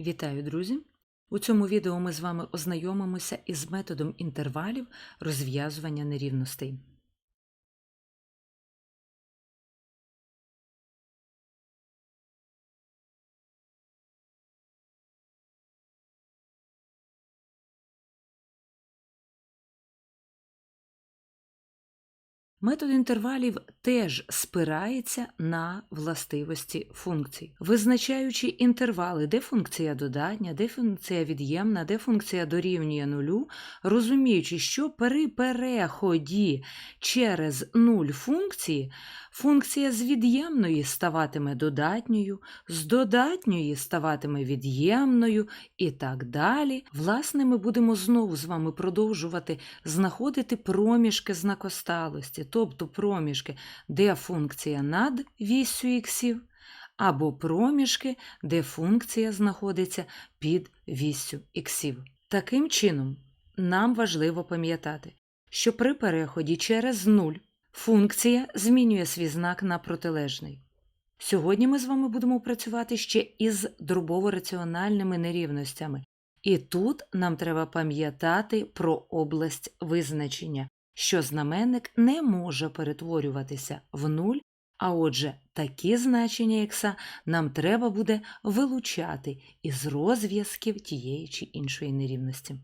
Вітаю, друзі! У цьому відео ми з вами ознайомимося із методом інтервалів розв'язування нерівностей. Метод інтервалів теж спирається на властивості функцій, визначаючи інтервали, де функція додатня, де функція від'ємна, де функція дорівнює нулю, розуміючи, що при переході через нуль функції функція з від'ємної ставатиме додатньою, з додатньої ставатиме від'ємною і так далі. Власне, ми будемо знову з вами продовжувати знаходити проміжки знакосталості, тобто проміжки, де функція над вісю іксів, або проміжки, де функція знаходиться під вісю іксів. Таким чином, нам важливо пам'ятати, що при переході через нуль функція змінює свій знак на протилежний. Сьогодні ми з вами будемо працювати ще із дробово-раціональними нерівностями. І тут нам треба пам'ятати про область визначення, що знаменник не може перетворюватися в нуль, а отже, такі значення ікса нам треба буде вилучати із розв'язків тієї чи іншої нерівності.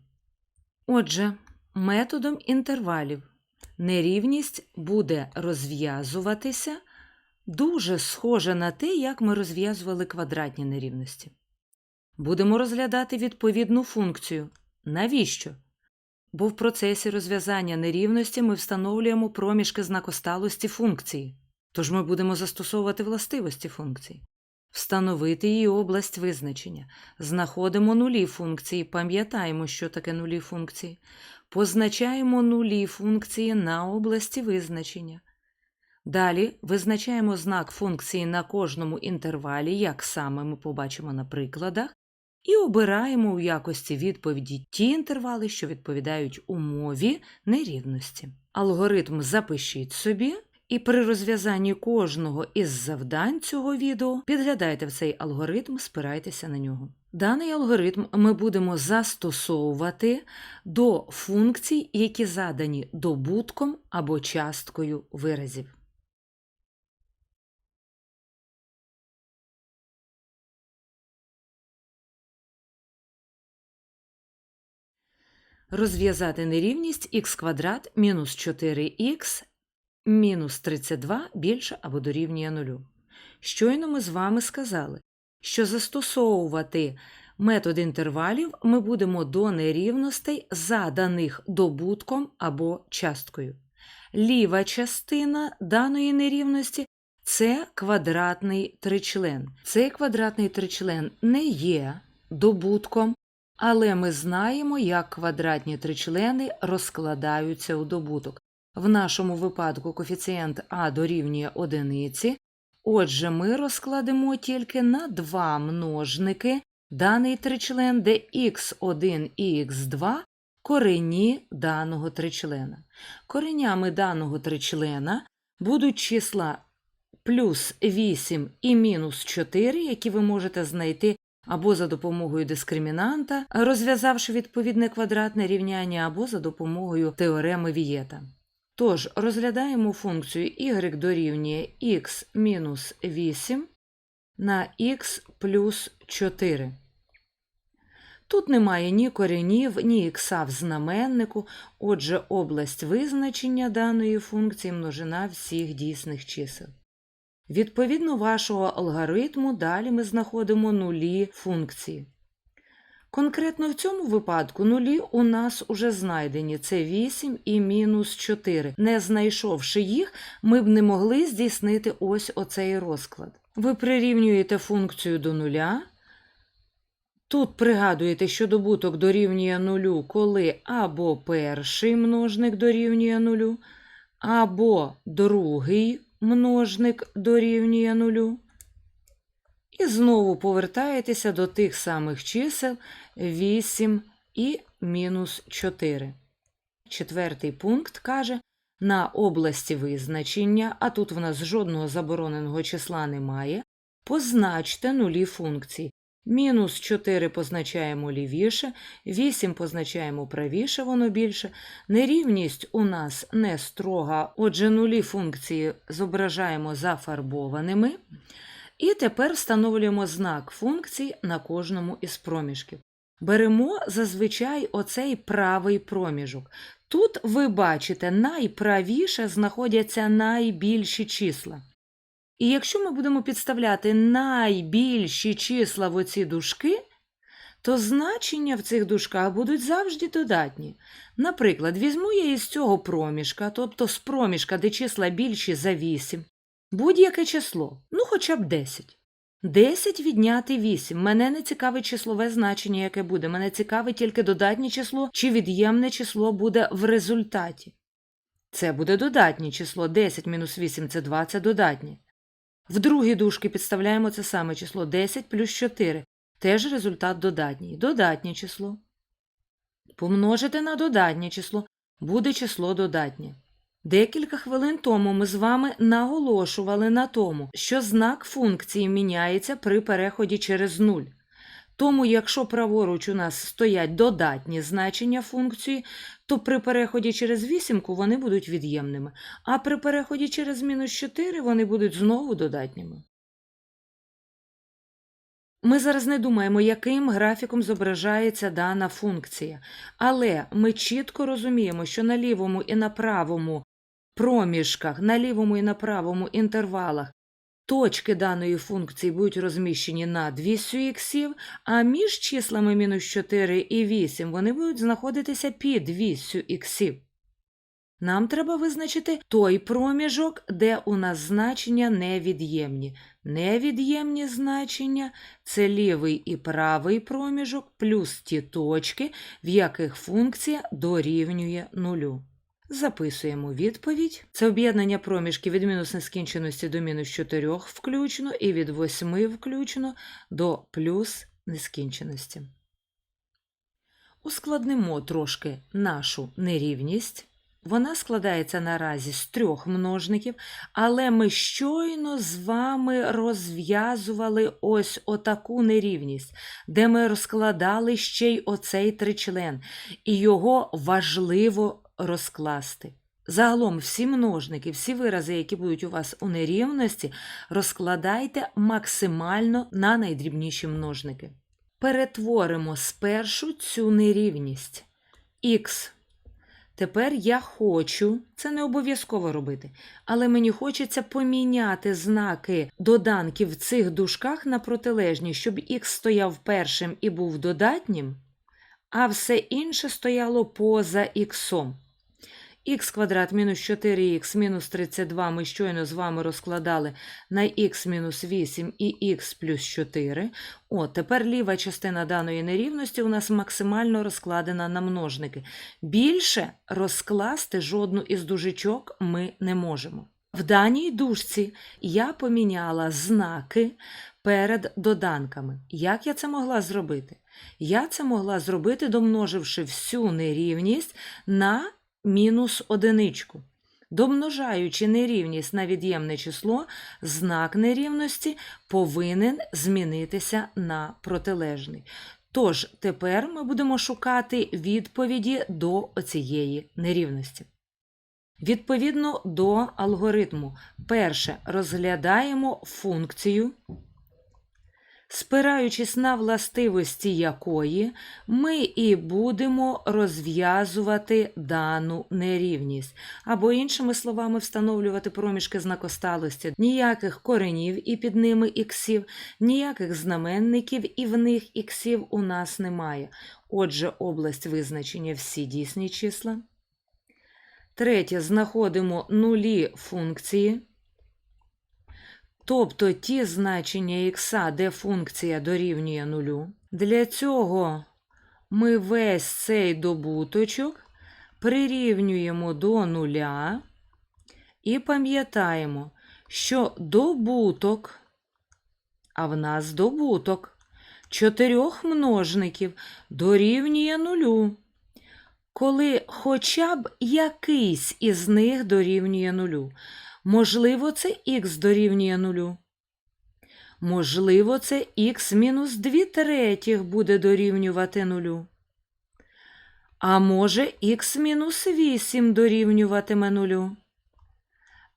Отже, методом інтервалів нерівність буде розв'язуватися дуже схоже на те, як ми розв'язували квадратні нерівності. Будемо розглядати відповідну функцію. Навіщо? Бо в процесі розв'язання нерівності ми встановлюємо проміжки знакосталості функції, тож ми будемо застосовувати властивості функції. Встановити її область визначення. Знаходимо нулі функції, пам'ятаємо, що таке нулі функції. Позначаємо нулі функції на області визначення. Далі визначаємо знак функції на кожному інтервалі, як саме ми побачимо на прикладах, і обираємо у якості відповіді ті інтервали, що відповідають умові нерівності. Алгоритм запишіть собі. І при розв'язанні кожного із завдань цього відео підглядайте в цей алгоритм, спирайтеся на нього. Даний алгоритм ми будемо застосовувати до функцій, які задані добутком або часткою виразів. Розв'язати нерівність х квадрат мінус 4х мінус 32 більше або дорівнює нулю. Щойно ми з вами сказали, що застосовувати метод інтервалів ми будемо до нерівностей, заданих добутком або часткою. Ліва частина даної нерівності це квадратний тричлен. Цей квадратний тричлен не є добутком, але ми знаємо, як квадратні тричлени розкладаються у добуток. В нашому випадку коефіцієнт А дорівнює одиниці, отже, ми розкладемо тільки на два множники даний тричлен, де х1 і х2 корені даного тричлена. Коренями даного тричлена будуть числа плюс 8 і мінус 4, які ви можете знайти або за допомогою дискримінанта, розв'язавши відповідне квадратне рівняння, або за допомогою теореми Вієта. Тож, розглядаємо функцію y дорівнює x мінус 8 на x плюс 4. Тут немає ні коренів, ні ікса в знаменнику, отже, область визначення даної функції множина всіх дійсних чисел. Відповідно вашого алгоритму далі ми знаходимо нулі функції. Конкретно в цьому випадку нулі у нас уже знайдені це 8 і мінус 4. Не знайшовши їх, ми б не могли здійснити ось оцей розклад. Ви прирівнюєте функцію до нуля. Тут пригадуєте, що добуток дорівнює нулю, коли або перший множник дорівнює нулю, або другий множник дорівнює нулю. І знову повертаєтеся до тих самих чисел 8 і мінус 4. Четвертий пункт каже, на області визначення, а тут в нас жодного забороненого числа немає, позначте нулі функції. Мінус 4 позначаємо лівіше, 8 позначаємо правіше, воно більше. Нерівність у нас не строга, отже, нулі функції зображаємо зафарбованими. І тепер встановлюємо знак функції на кожному із проміжків. Беремо зазвичай оцей правий проміжок. Тут ви бачите, найправіше знаходяться найбільші числа. І якщо ми будемо підставляти найбільші числа в оці дужки, то значення в цих дужках будуть завжди додатні. Наприклад, візьму я із цього проміжка, тобто з проміжка, де числа більші за 8, будь-яке число, ну хоча б 10. 10 відняти 8. Мене не цікавить числове значення, яке буде. Мене цікавить тільки додатнє число чи від'ємне число буде в результаті. Це буде додатнє число 10 мінус 8 це 2, це додатнє. В другій дужки підставляємо це саме число 10 плюс 4. Теж результат додатній. Додатнє число. Помножити на додатнє число буде число додатнє. Декілька хвилин тому ми з вами наголошували на тому, що знак функції міняється при переході через нуль. Тому, якщо праворуч у нас стоять додатні значення функції, то при переході через вісімку вони будуть від'ємними, а при переході через мінус 4 вони будуть знову додатніми. Ми зараз не думаємо, яким графіком зображається дана функція, але ми чітко розуміємо, що на лівому і на правому проміжках, на лівому і на правому інтервалах точки даної функції будуть розміщені над вісю іксів, а між числами мінус 4 і 8 вони будуть знаходитися під вісю іксів. Нам треба визначити той проміжок, де у нас значення невід'ємні. Невід'ємні значення це лівий і правий проміжок плюс ті точки, в яких функція дорівнює нулю. Записуємо відповідь. Це об'єднання проміжків від мінус нескінченості до мінус 4 включно і від 8 включно до плюс нескінченості. Ускладнимо трошки нашу нерівність. Вона складається наразі з трьох множників, але ми щойно з вами розв'язували ось отаку нерівність, де ми розкладали ще й оцей тричлен, і його важливо розкласти. Загалом всі множники, всі вирази, які будуть у вас у нерівності, розкладайте максимально на найдрібніші множники. Перетворимо спершу цю нерівність. Х. Тепер я хочу, це не обов'язково робити, але мені хочеться поміняти знаки доданків в цих дужках на протилежні, щоб х стояв першим і був додатнім, а все інше стояло поза іксом. Х квадрат мінус 4х мінус 32 ми щойно з вами розкладали на х мінус 8 і х плюс 4. О, тепер ліва частина даної нерівності у нас максимально розкладена на множники. Більше розкласти жодну із дужечок ми не можемо. В даній дужці я поміняла знаки перед доданками. Як я це могла зробити? Я це могла зробити, домноживши всю нерівність на мінус одиничку. Домножаючи нерівність на від'ємне число, знак нерівності повинен змінитися на протилежний. Тож, тепер ми будемо шукати відповіді до цієї нерівності. Відповідно до алгоритму, перше розглядаємо функцію спираючись на властивості якої ми і будемо розв'язувати дану нерівність, або, іншими словами, встановлювати проміжки знакосталості, ніяких коренів і під ними іксів, ніяких знаменників і в них іксів у нас немає. Отже, область визначення всі дійсні числа. Третє, знаходимо нулі функції. Тобто ті значення х, де функція дорівнює нулю. Для цього ми весь цей добуточок прирівнюємо до нуля і пам'ятаємо, що добуток, а в нас добуток чотирьох множників дорівнює нулю, коли хоча б якийсь із них дорівнює нулю. Можливо, це х дорівнює нулю. Можливо, це х мінус 2 третіх буде дорівнювати нулю. А може, х мінус 8 дорівнюватиме нулю.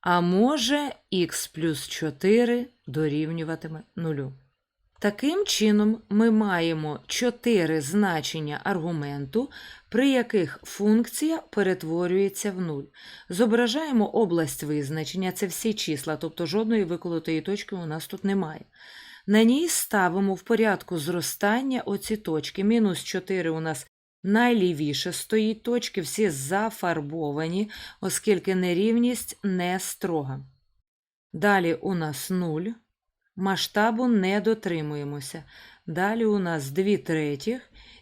А може, х плюс 4 дорівнюватиме нулю. Таким чином, ми маємо чотири значення аргументу, при яких функція перетворюється в нуль. Зображаємо область визначення, це всі числа, тобто жодної виколотої точки у нас тут немає. На ній ставимо в порядку зростання оці точки. Мінус 4 у нас найлівіше стоїть точки, всі зафарбовані, оскільки нерівність не строга. Далі у нас 0. Масштабу не дотримуємося. Далі у нас 2 третіх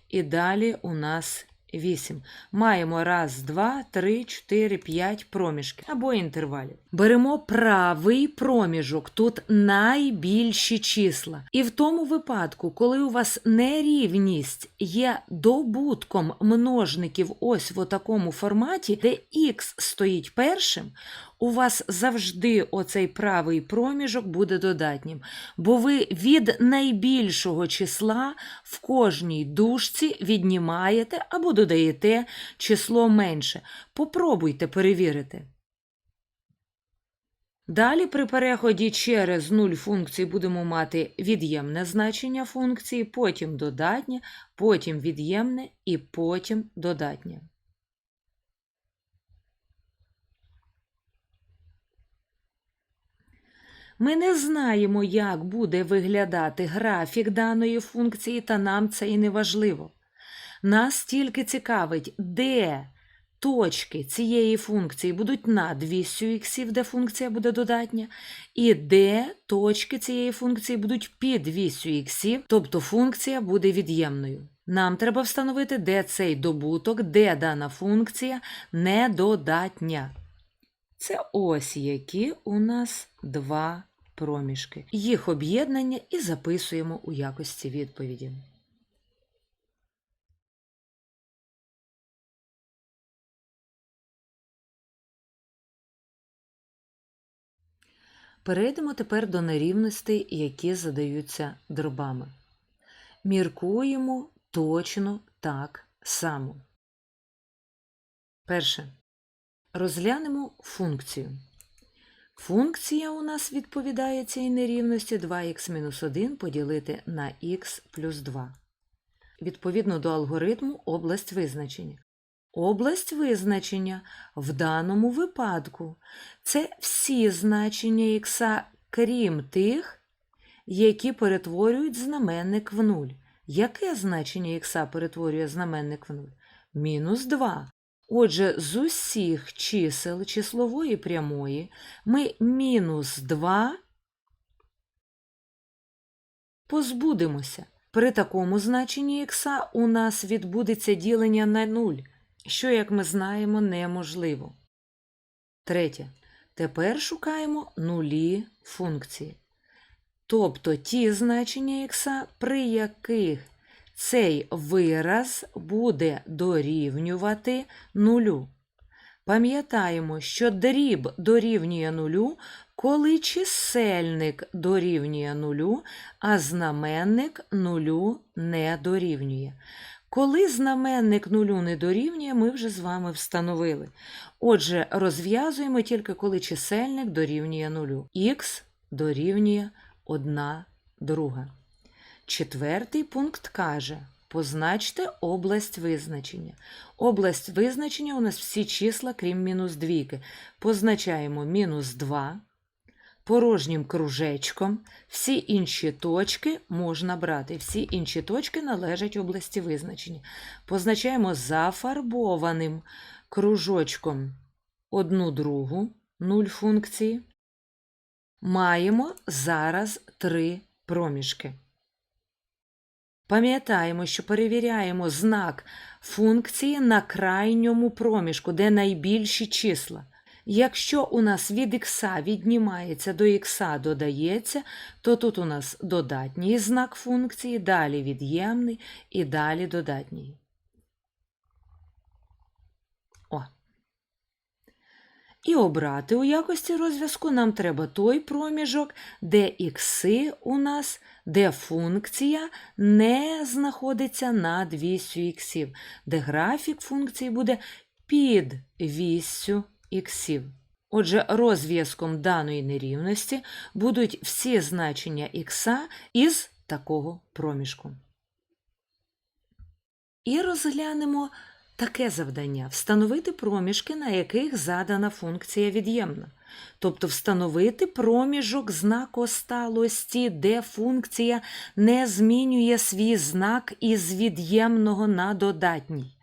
і далі у нас 8. Маємо раз, два, три, чотири, п'ять проміжки або інтервалів. Беремо правий проміжок, тут найбільші числа. І в тому випадку, коли у вас нерівність є добутком множників ось в такому форматі, де х стоїть першим, у вас завжди оцей правий проміжок буде додатнім, бо ви від найбільшого числа в кожній дужці віднімаєте або додаєте число менше. Попробуйте перевірити. Далі при переході через нуль функції будемо мати від'ємне значення функції, потім додатнє, потім від'ємне і потім додатнє. Ми не знаємо, як буде виглядати графік даної функції, та нам це і не важливо. Нас тільки цікавить, де точки цієї функції будуть над вісю іксів, де функція буде додатня, і де точки цієї функції будуть під вісю іксів, тобто функція буде від'ємною. Нам треба встановити, де цей добуток, де дана функція недодатня. Це ось які у нас два проміжки. Їх об'єднання і записуємо у якості відповіді. Перейдемо тепер до нерівностей, які задаються дробами. Міркуємо точно так само. Перше. Розглянемо функцію. Функція у нас відповідає цій нерівності 2х-1 поділити на х плюс 2. Відповідно до алгоритму область визначення. Область визначення в даному випадку це всі значення х, крім тих, які перетворюють знаменник в нуль. Яке значення х перетворює знаменник в нуль? Мінус 2. Отже, з усіх чисел числової прямої ми мінус 2 позбудемося. При такому значенні х у нас відбудеться ділення на 0, що, як ми знаємо, неможливо. Третє. Тепер шукаємо нулі функції. Тобто ті значення х, при яких цей вираз буде дорівнювати нулю. Пам'ятаємо, що дріб дорівнює нулю, коли чисельник дорівнює нулю, а знаменник нулю не дорівнює. Коли знаменник нулю не дорівнює, ми вже з вами встановили. Отже, розв'язуємо тільки коли чисельник дорівнює нулю. Х дорівнює 1 друга. Четвертий пункт каже: позначте область визначення. Область визначення у нас всі числа, крім мінус двійки. Позначаємо мінус 2. Порожнім кружечком всі інші точки можна брати. Всі інші точки належать області визначення. Позначаємо зафарбованим кружочком одну другу, нуль функції. Маємо зараз три проміжки. Пам'ятаємо, що перевіряємо знак функції на крайньому проміжку, де найбільші числа. Якщо у нас від х віднімається до х додається, то тут у нас додатній знак функції, далі від'ємний і далі додатній. О. І обрати у якості розв'язку нам треба той проміжок, де ікси у нас, де функція не знаходиться над вісю іксів, де графік функції буде під віссю іксів. Отже, розв'язком даної нерівності будуть всі значення ікса із такого проміжку. І розглянемо таке завдання встановити проміжки, на яких задана функція від'ємна. Тобто встановити проміжок знакосталості, де функція не змінює свій знак із від'ємного на додатній.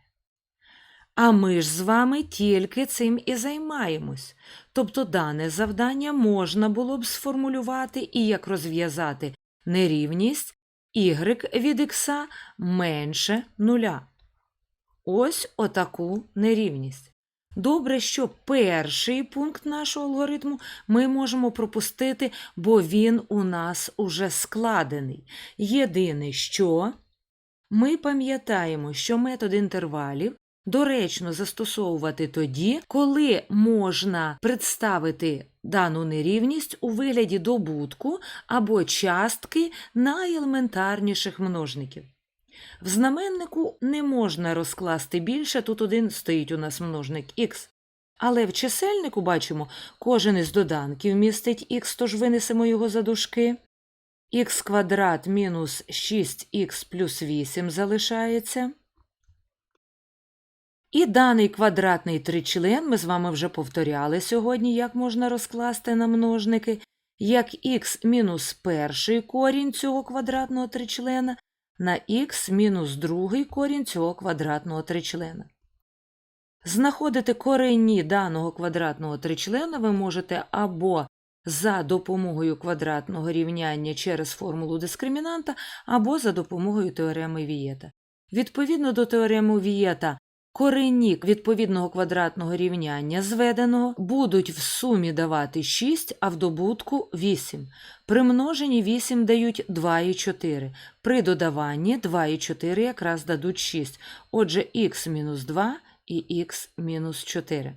А ми ж з вами тільки цим і займаємось. Тобто дане завдання можна було б сформулювати і як розв'язати нерівність y від х менше нуля. Ось отаку нерівність. Добре, що перший пункт нашого алгоритму ми можемо пропустити, бо він у нас уже складений. Єдине, що ми пам'ятаємо, що метод інтервалів доречно застосовувати тоді, коли можна представити дану нерівність у вигляді добутку або частки найелементарніших множників. В знаменнику не можна розкласти більше, тут один стоїть у нас множник х. Але в чисельнику бачимо, кожен із доданків містить х, тож винесемо його за дужки. х квадрат мінус 6х плюс 8 залишається. І даний квадратний тричлен ми з вами вже повторяли сьогодні, як можна розкласти на множники, як х мінус перший корінь цього квадратного тричлена на х мінус другий корінь цього квадратного тричлена. Знаходити корені даного квадратного тричлена ви можете або за допомогою квадратного рівняння через формулу дискримінанта, або за допомогою теореми Вієта. Відповідно до теореми Вієта, корені відповідного квадратного рівняння зведеного будуть в сумі давати 6, а в добутку 8. При множенні 8 дають 2 і 4. При додаванні 2 і 4 якраз дадуть 6. Отже, х мінус 2 і х мінус 4.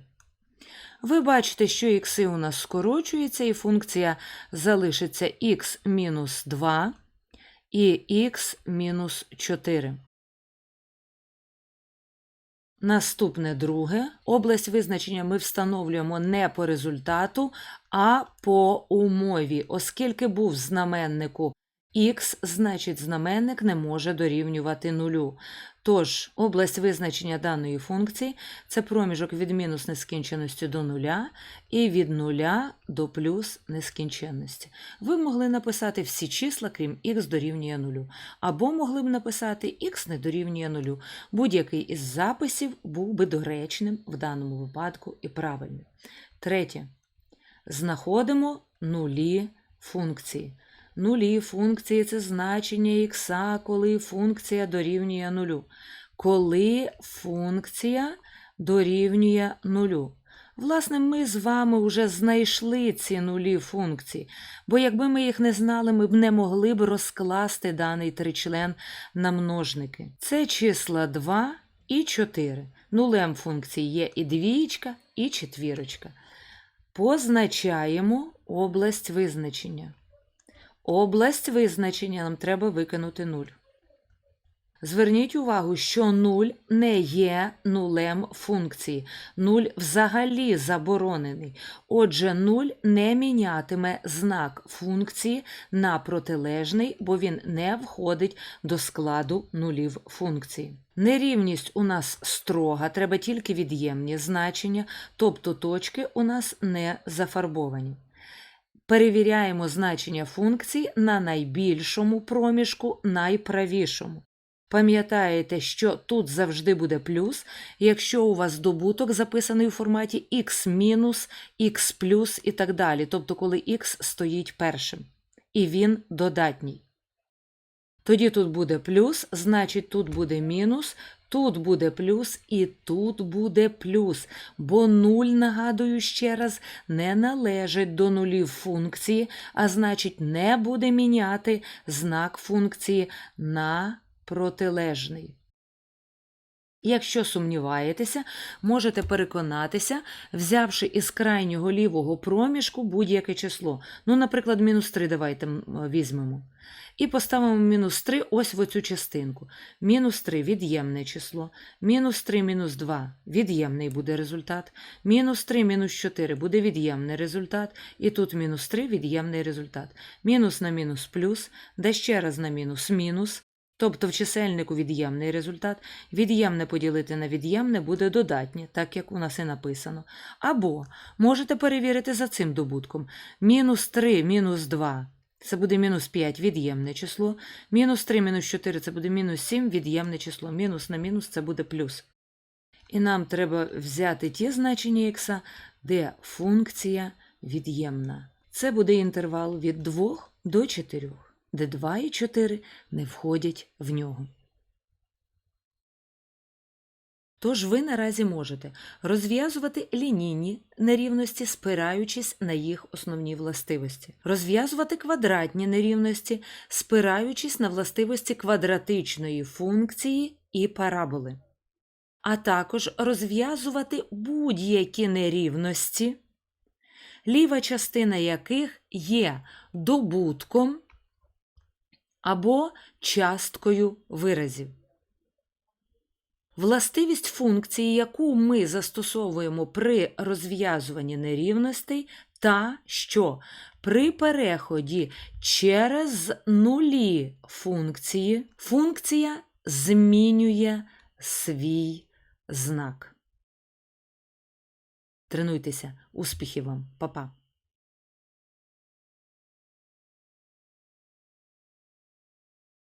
Ви бачите, що ікси у нас скорочуються, і функція залишиться х мінус 2 і х мінус 4. Наступне друге. Область визначення ми встановлюємо не по результату, а по умові. Оскільки був знаменнику х, значить знаменник не може дорівнювати нулю. Тож, область визначення даної функції це проміжок від мінус нескінченності до нуля і від нуля до плюс нескінченності. Ви могли написати всі числа, крім х дорівнює нулю, або могли б написати х не дорівнює нулю. Будь-який із записів був би доречним в даному випадку і правильним. Третє. Знаходимо нулі функції. Нулі функції це значення х, коли функція дорівнює нулю. Коли функція дорівнює нулю. Власне, ми з вами вже знайшли ці нулі функції, бо якби ми їх не знали, ми б не могли б розкласти даний тричлен на множники. Це числа 2 і 4. Нулем функції є і двієчка, і четвірочка. Позначаємо область визначення. Область визначення нам треба викинути 0. Зверніть увагу, що 0 не є нулем функції. 0 взагалі заборонений. Отже, 0 не мінятиме знак функції на протилежний, бо він не входить до складу нулів функції. Нерівність у нас строга, треба тільки від'ємні значення, тобто точки у нас не зафарбовані. Перевіряємо значення функцій на найбільшому проміжку, найправішому. Пам'ятаєте, що тут завжди буде плюс, якщо у вас добуток записаний у форматі x мінус, x плюс і так далі, тобто коли x стоїть першим, і він додатній. Тоді тут буде плюс, значить тут буде мінус, тут буде плюс і тут буде плюс, бо нуль, нагадую ще раз, не належить до нулів функції, а значить не буде міняти знак функції на протилежний. Якщо сумніваєтеся, можете переконатися, взявши із крайнього лівого проміжку будь-яке число. Ну, наприклад, мінус 3 давайте візьмемо. І поставимо мінус 3 ось в оцю частинку. Мінус 3 від'ємне число. Мінус 3 мінус 2 від'ємний буде результат. Мінус 3 мінус 4 буде від'ємний результат. І тут мінус 3 від'ємний результат. Мінус на мінус плюс, де ще раз на мінус мінус. Тобто в чисельнику від'ємний результат. Від'ємне поділити на від'ємне буде додатнє, так як у нас і написано. Або можете перевірити за цим добутком. Мінус 3 мінус 2 це буде мінус 5 від'ємне число. Мінус 3 мінус 4 це буде мінус 7 від'ємне число. Мінус на мінус це буде плюс. І нам треба взяти ті значення х, де функція від'ємна. Це буде інтервал від 2 до 4, де 2 і 4 не входять в нього. Тож ви наразі можете розв'язувати лінійні нерівності, спираючись на їх основні властивості, розв'язувати квадратні нерівності, спираючись на властивості квадратичної функції і параболи, а також розв'язувати будь-які нерівності, ліва частина яких є добутком або часткою виразів. Властивість функції, яку ми застосовуємо при розв'язуванні нерівностей, та що при переході через нулі функції функція змінює свій знак. Тренуйтеся, успіхів вам, Па-па!